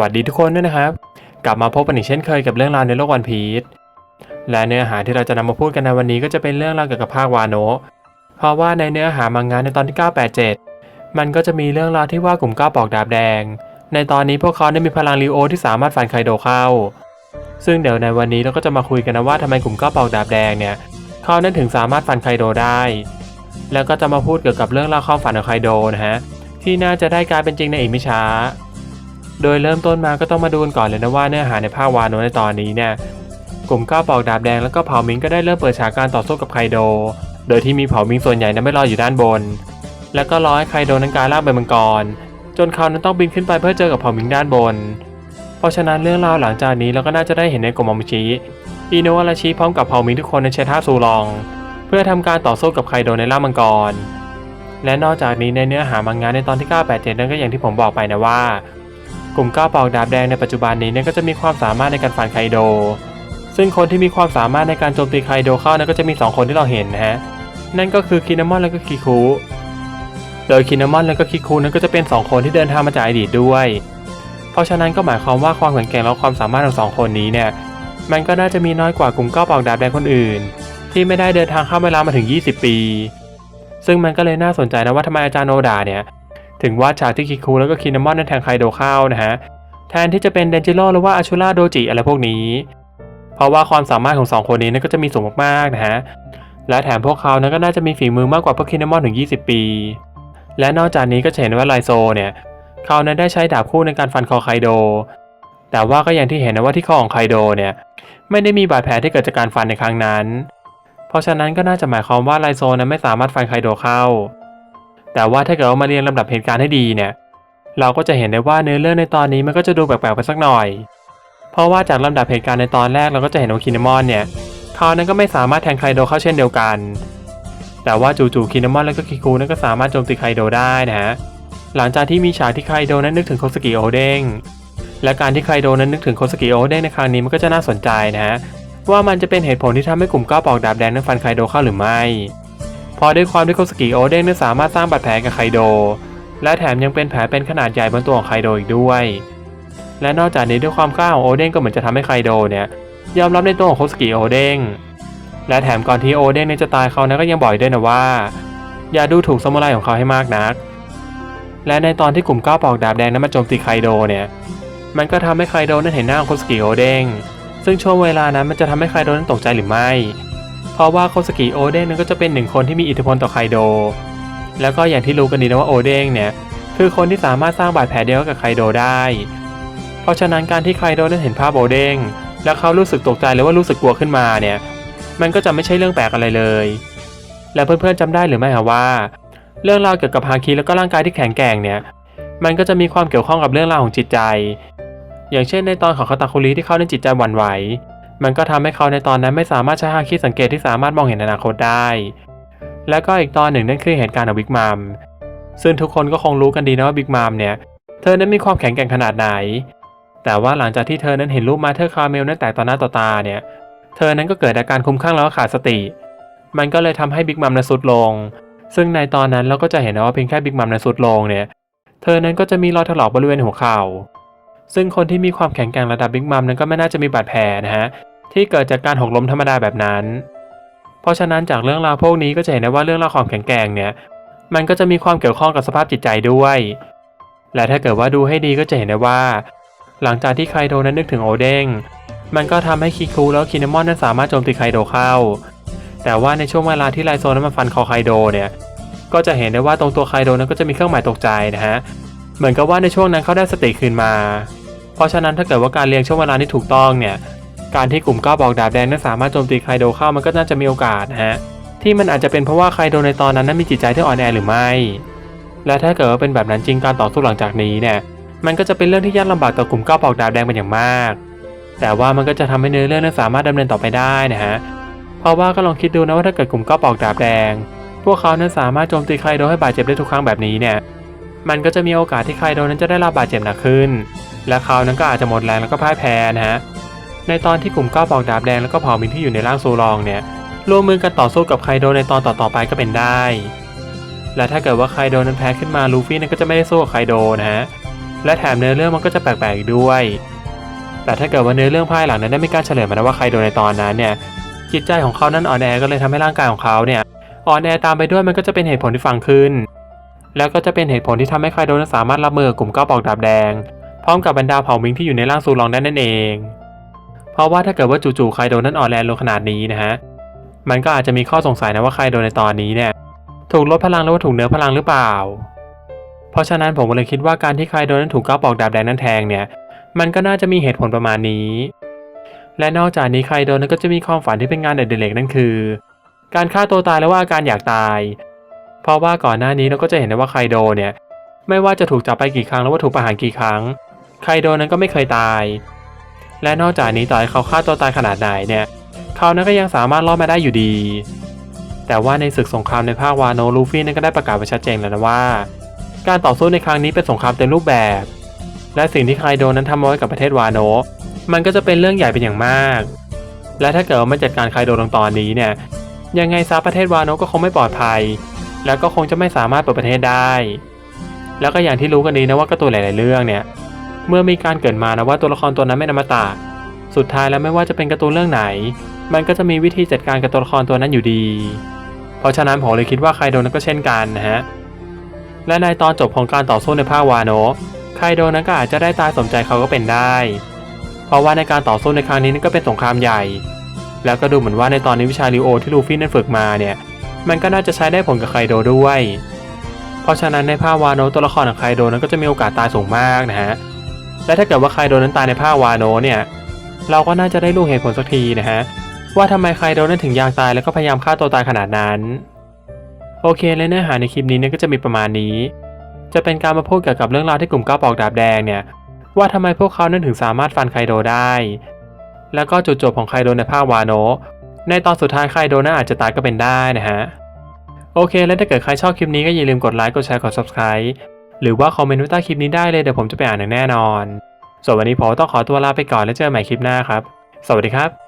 วัสดีทุกคนด้วยนะครับ กลับมาพบกันอีกเช่นเคยกับเรื่องราวในโลกวันพีชและเนื้อหาที่เราจะนำมาพูดกันในวันนี้ก็จะเป็นเรื่องราวเกี่ยวกับภาควาโนะเพราะว่าในเนื้อหามังงะในตอนที่ 987 มันก็จะมีเรื่องราวที่ว่ากลุ่มก้าวปอกดาบแดง ในตอนนี้พวกเขาได้มีพลังลีโอที่สามารถฟันไคโดเข้า ซึ่งเดี๋ยวในวันนี้เราก็จะมาคุยกันนะว่าทำไมกลุ่มก้าวปอกดาบแดงเนี่ยเขานั้นถึงสามารถฟันไคโดได้ แล้วก็จะมาพูดเกี่ยวกับเรื่องราวความฝันของไคโดนะฮะที่น่าจะได้กลายเป็นจริงในอีกไม่ช้า โดยเริ่มต้นมาก็ต้องมาดูกันก่อนเลยนะว่าเนื้อหาในภาควาโนในตอนนี้เนี่ยกลุ่มก้าวปอกดาบแดงแล้วก็เผ่ามิงก็ได้เริ่มเปิดฉากการต่อสู้กับไคโด โดยที่มีเผ่ามิงส่วนใหญ่นั้นไม่รออยู่ด้านบน แล้วก็รอให้ไคโดนั้นกลายร่างเป็นมังกร จนเขานั้นต้องบินขึ้นไปเพื่อเจอกับเผ่ามิงด้านบน เพราะฉะนั้นเรื่องราวหลังจากนี้เราก็น่าจะได้เห็นในกลุ่มอมชิอิโนะอาราชิพร้อมกับเผ่ามิงทุกคนในเชท่าซูลอง เพื่อทำการต่อสู้กับไคโดในร่างมังกร และนอกจากนี้ในเนื้อหามังงะในตอนที่ 987 นั้นก็อย่างที่ผมบอกไปนะว่า กลุ่มก้าวปอกดาบแดงในปัจจุบันนี้เนี่ยก็จะมีความสามารถในการฟันไคโด ซึ่งคนที่มีความสามารถในการโจมตีไคโดเข้านั้นก็จะมี 2 คนที่เราเห็นนะฮะ นั่นก็คือคินามอนและก็คิคุโดยคินามอนและก็คิคุนั้นก็จะเป็น 2 คนที่เดินทางมาจากอดีตด้วย เพราะฉะนั้นก็หมายความว่าความแข็งแกร่งและความสามารถของสองคนนี้เนี่ย มันก็น่าจะมีน้อยกว่ากลุ่มก้าวปอกดาบแดงคนอื่น ที่ไม่ได้เดินทางข้ามเวลามาถึง 20 ปี ซึ่งมันก็เลยน่าสนใจนะว่าทำไมอาจารย์โนดาเนี่ย ถึงว่าฉากที่คิคุแล้วก็คินามอนนั้นแทงไคโดเข้านะฮะ แทนที่จะเป็นเดนจิโร่หรือว่าอาชูราโดจิอะไรพวกนี้ เพราะว่าความสามารถของสองคนนี้นั้นก็จะมีสูงมากๆนะฮะ และแถมพวกเขานั้นก็น่าจะมีฝีมือมากกว่าพวกคินามอนถึง 20 ปี และนอกจากนี้ก็เห็นว่าไลโซเนี่ยเขานั้นได้ใช้ดาบคู่ในการฟันคอไคโด แต่ว่าก็อย่างที่เห็นนะว่าที่คอของไคโดเนี่ยไม่ได้มีบาดแผลที่เกิดจากการฟันในครั้งนั้น เพราะฉะนั้นก็น่าจะหมายความว่าไลโซนั้นไม่สามารถฟันไคโดเข้า แต่ว่าถ้าเกิดว่ามาเรียงลำดับเหตุการณ์ให้ดีเนี่ย เราก็จะเห็นได้ว่าเนื้อเรื่องในตอนนี้มันก็จะดูแปลกๆไปสักหน่อย เพราะว่าจากลำดับเหตุการณ์ในตอนแรกเราก็จะเห็นว่าคินามอนเนี่ยเขานั้นก็ไม่สามารถแทงไคโดเข้าเช่นเดียวกัน แต่ว่าจู่ๆคินามอนและก็คิคูนั้นก็สามารถโจมตีไคโดได้นะฮะ หลังจากที่มีฉากที่ไคโดนั้นนึกถึงโคสกิโอเด้ง และการที่ไคโดนั้นนึกถึงโคสกิโอเด้งในครั้งนี้มันก็จะน่าสนใจนะฮะว่ามันจะเป็นเหตุผลที่ทำให้กลุ่มก้าวปอกดาบแดงนั้นฟันไคโดเข้าหรือไม่ ราะด้วยความที่โคสกิโอเด้งนั้นสามารถสร้างบาดแผลกับไคโด และแถมยังเป็นแผลเป็นขนาดใหญ่บนตัวของไคโดอีกด้วย และนอกจากนี้ด้วยความกล้าของโอเด้งก็เหมือนจะทำให้ไคโดเนี่ยยอมรับในตัวของโคสกิโอเด้งและแถมก่อนที่โอเด้งนี่จะตายเขานะก็ยังบอกด้วยนะว่า อย่าดูถูกสมุไรของเขาให้มากนัก และในตอนที่กลุ่มก้าวปอกดาบแดงนั้นมาโจมตีไคโดเนี่ยมันก็ทำให้ไคโดนั้นเห็นหน้าของโคสกิโอเด้งซึ่งช่วงเวลานั้นมันจะทำให้ไคโดนั้นตกใจหรือไม่ เพราะว่าโคสกิโอเด้งนั้นก็จะเป็นหนึ่งคนที่มีอิทธิพลต่อไคโด แล้วก็อย่างที่รู้กันดีนะว่าโอเด้งเนี่ยคือคนที่สามารถสร้างบาดแผลเดียวกับไคโดได้ เพราะฉะนั้นการที่ไคโดนั้นเห็นภาพโอเด้งแล้วเขารู้สึกตกใจหรือว่ารู้สึกกลัวขึ้นมาเนี่ย มันก็จะไม่ใช่เรื่องแปลกอะไรเลย และเพื่อนๆจำได้หรือไม่คะว่า เรื่องราวเกี่ยวกับฮาคิแล้วก็ร่างกายที่แข็งแกร่งเนี่ย มันก็จะมีความเกี่ยวข้องกับเรื่องราวของจิตใจ อย่างเช่นในตอนของคาตาคุริที่เขาในจิตใจหวั่นไหว มันก็ทำให้เขาในตอนนั้นไม่สามารถใช้ฮาคิสังเกตที่สามารถมองเห็นอนาคตได้ และก็อีกตอนหนึ่งนั่นคือเหตุการณ์ของบิ๊กมัมซึ่งทุกคนก็คงรู้กันดีนะว่าบิ๊กมัมเนี่ย เธอนั้นมีความแข็งแกร่งขนาดไหน แต่ว่าหลังจากที่เธอนั้นเห็นรูปมาเธอคาร์เมลนั้นแตกต่อหน้าต่อตาเนี่ย เธอนั้นก็เกิดอาการคุ้มคลั่งแล้วขาดสติ มันก็เลยทำให้บิ๊กมัมนั้นสุดลง ซึ่งในตอนนั้นเราก็จะเห็นนะว่าเพียงแค่บิ๊กมัมนั้นสุดลงเนี่ย เธอนั้นก็จะมีรอยถลอกบริเวณหัวเข่า ซึ่งคนที่มีความแข็งแกร่งระดับบิ๊กมัมนั้นก็ไม่น่าจะมีบาดแผลนะฮะที่เกิดจากการหกล้มธรรมดาแบบนั้น เพราะฉะนั้นจากเรื่องราวพวกนี้ก็จะเห็นได้ว่าเรื่องราวความแข็งแกร่งเนี่ย มันก็จะมีความเกี่ยวข้องกับสภาพจิตใจด้วย และถ้าเกิดว่าดูให้ดีก็จะเห็นได้ว่า หลังจากที่ไคโดนั้นนึกถึงโอเด้งมันก็ทำให้คิคุแล้วคินามอนนั้นสามารถโจมตีไคโดเข้า แต่ว่าในช่วงเวลาที่ไลโซนั้นมาฟันคอไคโดเนี่ย ก็จะเห็นได้ว่าตรงตัวไคโดนั้นก็จะมีเครื่องหมายตกใจนะฮะ เหมือนกับว่าในช่วงนั้นเขาได้สติคืนมา เพราะฉะนั้นถ้าเกิดว่าการเรียงช่วงเวลาที่ถูกต้องเนี่ย การที่กลุ่มก้าวบอกดาบแดงนั้นสามารถโจมตีไคโดเข้ามันก็น่าจะมีโอกาสนะฮะ ที่มันอาจจะเป็นเพราะว่าไคโดในตอนนั้นนั้นมีจิตใจที่อ่อนแอหรือไม่ และถ้าเกิดว่าเป็นแบบนั้นจริงการต่อสู้หลังจากนี้เนี่ย มันก็จะเป็นเรื่องที่ยากลำบากต่อกลุ่มก้าวปอกดาบแดงเป็นอย่างมาก แต่ว่ามันก็จะทำให้เนื้อเรื่องนั้นสามารถดำเนินต่อไปได้นะฮะ เพราะว่าก็ลองคิดดูนะว่าถ้าเกิดกลุ่มก้าวปอกดาบแดง พวกเขานั้นสามารถโจมตีไคโดให้บาดเจ็บได้ทุกครั้งแบบนี้เนี่ย มันก็จะมีโอกาสที่ไคโดนั้นจะได้รับบาดเจ็บหนักขึ้น และเขานั้นก็อาจจะหมดแรงแล้วก็พ่ายแพ้นะฮะ ในตอนที่กลุ่มก้าวปอกดาบแดงแล้วก็เผ่ามินที่อยู่ในร่างซูรองเนี่ยร่วมมือกันต่อสู้กับไคโดในตอนต่อๆไปก็เป็นได้ และถ้าเกิดว่าไคโดนั้นแพ้ขึ้นมาลูฟี่นั้นก็จะไม่ได้สู้กับไคโดนะฮะ และแถมเนื้อเรื่องมันก็จะแปลกๆอีกด้วย แต่ถ้าเกิดว่าเนื้อเรื่องภายหลังนั้นได้มีการเฉลยมาแล้วว่าใคโดในตอนนั้นเนี่ยจิตใจของเขานั้นอ่อนแอก็เลยทำให้ร่างกายของเขาเนี่ยอ่อนแอตามไปด้วยมันก็จะเป็นเหตุผลที่ฟังขึ้น แล้วก็จะเป็นเหตุผลที่ทำให้ใครโดนนั้นสามารถรับมือกกลุ่มก้าวปอกดาบแดง พร้อมกับบรรดาเผ่ามิงที่อยู่ในร่างซูลองได้นั่นเอง เพราะว่าถ้าเกิดว่าจู่ๆใครโดนนั้นอ่อนแรงลงขนาดนี้นะฮะ มันก็อาจจะมีข้อสงสัยนะว่าใครโดนในตอนนี้เนี่ย ถูกลดพลังหรือว่าถูกเนื้อพลังหรือเปล่า เพราะฉะนั้นผมเลยคิดว่าการที่ใครโดนนั้นถูกก้าวปอกดาบแดงนั้นแทงเนี่ย มันก็น่าจะมีเหตุผลประมาณนี้ และนอกจากนี้ใครโดนนั้นก็จะมีความฝันที่เป็นงานเด็กๆนั่นคือ การฆ่าตัวตายแล้วว่าอาการอยากตาย เพราะว่าก่อนหน้านี้เราก็จะเห็นได้ว่าใคโดเนี่ย ไม่ว่าจะถูกจับไปกี่ครั้งหรือว่าถูกประหารกี่ครั้งใคโดนั้นก็ไม่เคยตาย และนอกจากนี้ต่อให้เขาฆ่าตัวตายขนาดไหนเนี่ย เขานั้นก็ยังสามารถรอดมาได้อยู่ดี แต่ว่าในศึกสงครามในภาควาโนลูฟี่นั้นก็ได้ประกาศไว้ชัดเจนแล้วนะว่า การต่อสู้ในครั้งนี้เป็นสงครามเต็มรูปแบบ และสิ่งที่ใคโดนั้นทำเอาไว้กับประเทศวาโนมันก็จะเป็นเรื่องใหญ่เป็นอย่างมาก และถ้าเกิดว่ามันจัดการใคโดนลงตอนนี้เนี่ย ยังไงซะประเทศวาโนก็คงไม่ปลอดภัย แล้วก็คงจะไม่สามารถเปิดประเทศได้ แล้วก็อย่างที่รู้กันดีนะว่าการ์ตูนหลาย ๆ เรื่องเนี่ย เมื่อมีการเกิดมานะว่าตัวละครตัวนั้นไม่นำมาตาสุดท้ายแล้วไม่ว่าจะเป็นการ์ตูนเรื่องไหน มันก็จะมีวิธีจัดการกับตัวละครตัวนั้นอยู่ดี เพราะฉะนั้นผมเลยคิดว่าไคโดนั้นก็เช่นกันนะฮะ และในตอนจบของการต่อสู้ในภาควาโนะไคโดนั้นก็อาจจะได้ตายสมใจเขาก็เป็นได้ เพราะว่าในการต่อสู้ในครั้งนี้นั่นก็เป็นสงครามใหญ่ แล้วก็ดูเหมือนว่าในตอนนี้วิชาริโอที่ลูฟี่นั้นฝึกมาเนี่ย มันก็น่าจะใช้ได้ผลกับไคโดด้วย เพราะฉะนั้นในภาควาโนตัวละครของไคโดนั้นก็จะมีโอกาสตายสูงมากนะฮะ และถ้าเกิดว่าไคโดนั้นตายในภาควาโนเนี่ย เราก็น่าจะได้รู้เหตุผลสักทีนะฮะ ว่าทำไมไคโดนั้นถึงอยากตายแล้วก็พยายามฆ่าตัวตายขนาดนั้น โอเคและเนื้อหาในคลิปนี้เนี่ยก็จะมีประมาณนี้ จะเป็นการมาพูดเกี่ยวกับเรื่องราวที่กลุ่มก้าวปอกดาบแดงเนี่ยว่าทำไมพวกเขานั้นถึงสามารถฟันไคโดได้ แล้วก็จุดจบของไคโดในภาควาโน ในตอนสุดท้ายใครโดนน่าอาจจะตายก็เป็นได้นะฮะ โอเค แล้วถ้าเกิดใครชอบคลิปนี้ก็อย่าลืมกดไลค์ กดแชร์ กด subscribe หรือว่าคอมเมนต์ไว้ใต้คลิปนี้ได้เลยเดี๋ยวผมจะไปอ่านอย่างแน่นอน ส่วนวันนี้ผมต้องขอตัวลาไปก่อนแล้วเจอกันใหม่คลิปหน้าครับ สวัสดีครับ